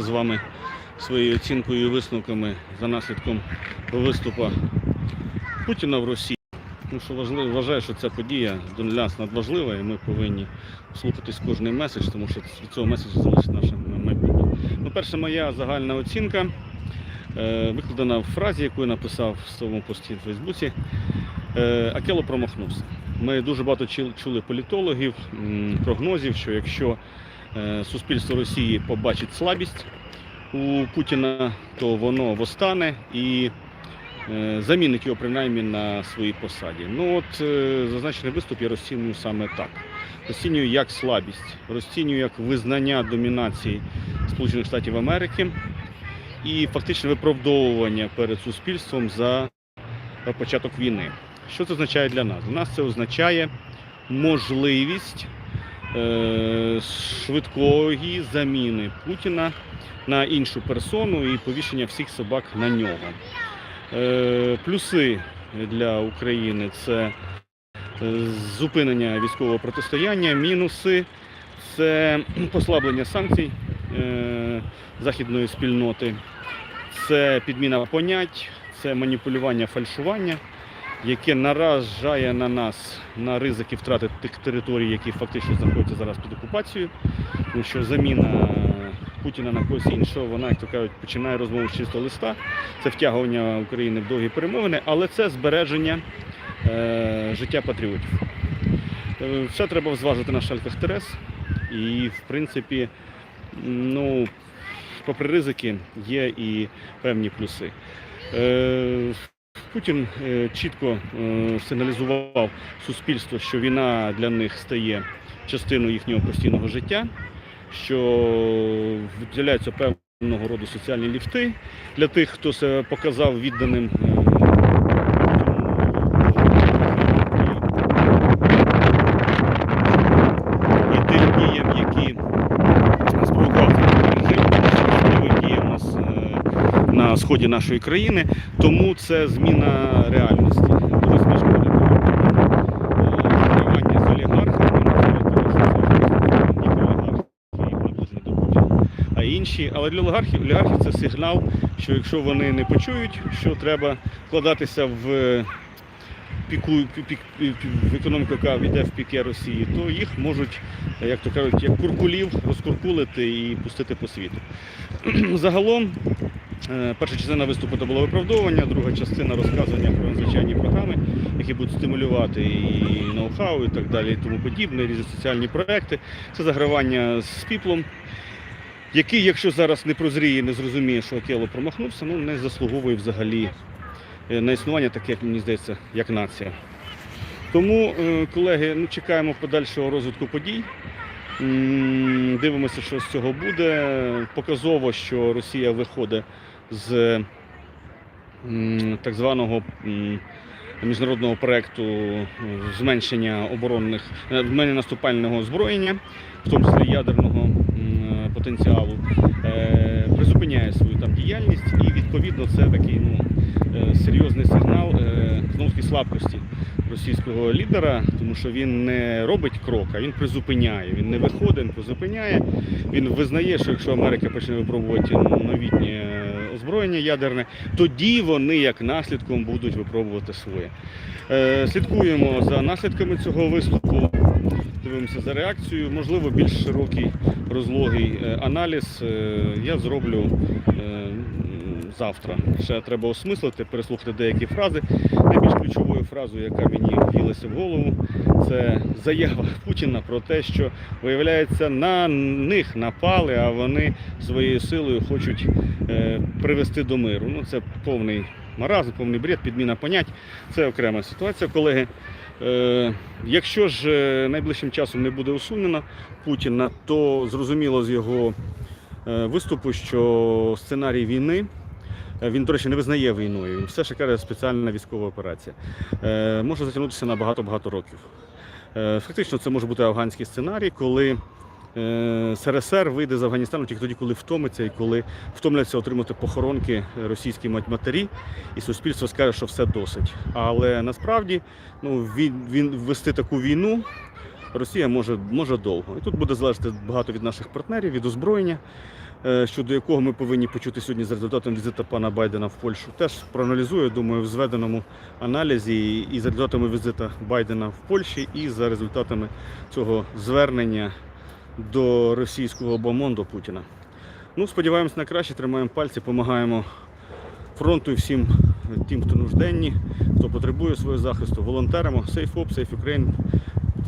з вами своєю оцінкою і висновками за наслідком виступу Путіна в Росії. Тому що важливо, вважаю, що ця подія для нас надважлива, і ми повинні слухатись кожний меседж, тому що від цього меседжу залежить наше майбутнє. Ну, перша моя загальна оцінка е, викладена в фразі, яку я написав в своєму пості в Фейсбуці. Е, Акело промахнувся. Ми дуже багато чули- політологів, прогнозів, що якщо суспільство Росії побачить слабість у Путіна, то воно восстане і е, замінить його принаймні на своїй посаді. Ну от е, зазначений виступ я розцінюю саме так. Розцінюю як слабість, розцінюю як визнання домінації Сполучених Штатів Америки і фактичне виправдовування перед суспільством за початок війни. Що це означає для нас? Для нас це означає можливість е, швидкої заміни Путіна на іншу персону і повішення всіх собак на нього. Е, Плюси для України це е, зупинення військового протистояння, мінуси це послаблення санкцій е, західної спільноти, це підміна понять, це маніпулювання, фальшування, яке наражає на нас на ризики втрати тих територій, які фактично знаходяться зараз під окупацією, тому що заміна Путіна на когось іншого, вона, як то кажуть, починає розмову з чистого листа. Це втягування України в довгі перемовини, але це збереження е, життя патріотів. Е, Все треба зважити на шальках Терес. І, в принципі, ну, попри ризики, є і певні плюси. Е, Путін е, чітко е, сигналізував суспільству, що війна для них стає частиною їхнього постійного життя, що виділяються певного роду соціальні ліфти для тих, хто себе показав відданим. е, І тим діям, які спровокував цей режим, особливо діє в нас е, на сході нашої країни. Тому це зміна реальності. Путіна. А інші, але для олігархів, олігархів це сигнал, що якщо вони не почують, що треба вкладатися в піку, пі- пі- пі- в економіку, яка йде в піке Росії, то їх можуть, як то кажуть, як куркулів розкуркулити і пустити по світу. Загалом, е, перша частина виступу це було виправдовування, друга частина розказування про надзвичайні програми, які будуть стимулювати і ноу-хау, і так далі, і тому подібне, різні соціальні проекти. Це загравання з піплом. Який, якщо зараз не прозріє, не зрозуміє, що Акело промахнувся, ну не заслуговує взагалі е, на існування, таке, як мені здається, як нація. Тому, е, колеги, ну, чекаємо подальшого розвитку подій. Дивимося, що з цього буде. Показово, що Росія виходить з так званого міжнародного проєкту е, зменшення оборонних е, зменшення наступального озброєння, в тому числі ядерного потенціалу, е, призупиняє свою там діяльність, і відповідно це такий ну, серйозний сигнал знову слабкості російського лідера, тому що він не робить крок, а він призупиняє. Він не виходить, він призупиняє. Він визнає, що якщо Америка почне випробувати новітнє е, озброєння ядерне, тоді вони як наслідком будуть випробувати своє. Е, Слідкуємо за наслідками цього виступу. Дивимося за реакцією. Можливо, більш широкий розлогий е, аналіз е, я зроблю завтра. Ще треба осмислити, переслухати деякі фрази. Найбільш ключовою фразою, яка мені в'їлася в голову, це заява Путіна про те, що виявляється, на них напали, а вони своєю силою хочуть е, привести до миру. Ну це повний маразм, повний бред, підміна понять. Це окрема ситуація, колеги. Е, якщо ж е, найближчим часом не буде усунено Путіна, то зрозуміло з його виступу, що сценарій війни. Е, Він, до речі, не визнає війною. Він все ще каже спеціальна військова операція. Е, може затягнутися на багато-багато років. Е, фактично, це може бути афганський сценарій, коли СРСР вийде з Афганістану тільки тоді, коли втомиться і коли втомляться отримати похоронки російські матері, і суспільство скаже, що все досить. Але насправді ну, він, він вести таку війну Росія може, може довго. І тут буде залежати багато від наших партнерів, від озброєння. Е, щодо якого ми повинні почути сьогодні з результатом візиту пана Байдена в Польщу. Теж проаналізую, думаю, в зведеному аналізі і за результатами візиту Байдена в Польщі, і за результатами цього звернення до російського бомонду Путіна. Ну, сподіваємось на краще, тримаємо пальці, допомагаємо фронту і всім тим, хто нужденні, хто потребує свого захисту, волонтерам, Safe Up, Safe Ukraine.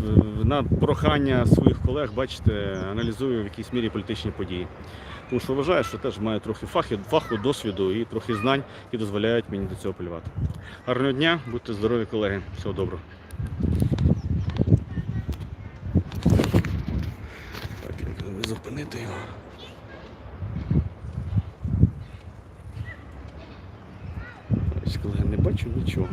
Е, На прохання своїх колег, бачите, аналізую в якійсь мірі політичні події. Тому що вважаю, що теж маю трохи фаху, фаху, досвіду і трохи знань, які дозволяють мені до цього апелювати. Гарного дня, будьте здорові, колеги. Всього доброго. Так, зупинити його. Колеги, не бачу нічого.